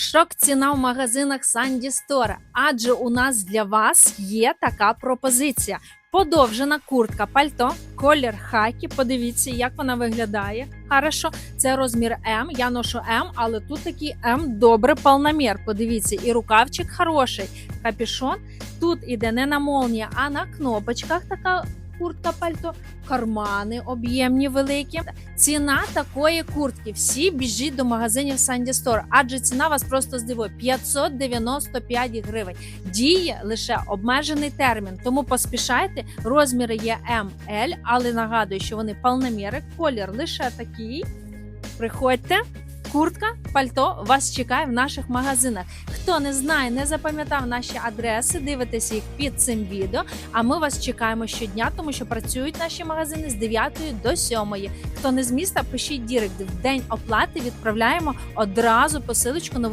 Шок ціна в магазинах Sandy Store, адже у нас для вас є така пропозиція. Подовжена куртка пальто, колір хакі. Подивіться, як вона виглядає. Хорошо, це розмір М. Я ношу М, але тут такий М добре полномір. Подивіться, і рукавчик хороший. Капюшон. Тут іде не на молнії, а на кнопочках така куртка пальто, кармани об'ємні великі. Ціна такої куртки. Всі біжіть до магазинів Sandy Store, адже ціна вас просто здивує 595 гривень. Діє лише обмежений термін, тому поспішайте. Розміри є М, але нагадую, що вони повноміри, колір лише такий. Приходьте. Куртка, пальто вас чекає в наших магазинах. Хто не знає, не запам'ятав наші адреси, дивитеся їх під цим відео. А ми вас чекаємо щодня, тому що працюють наші магазини з 9 до 7. Хто не з міста, пишіть дірект. В день оплати відправляємо одразу посилочку нової.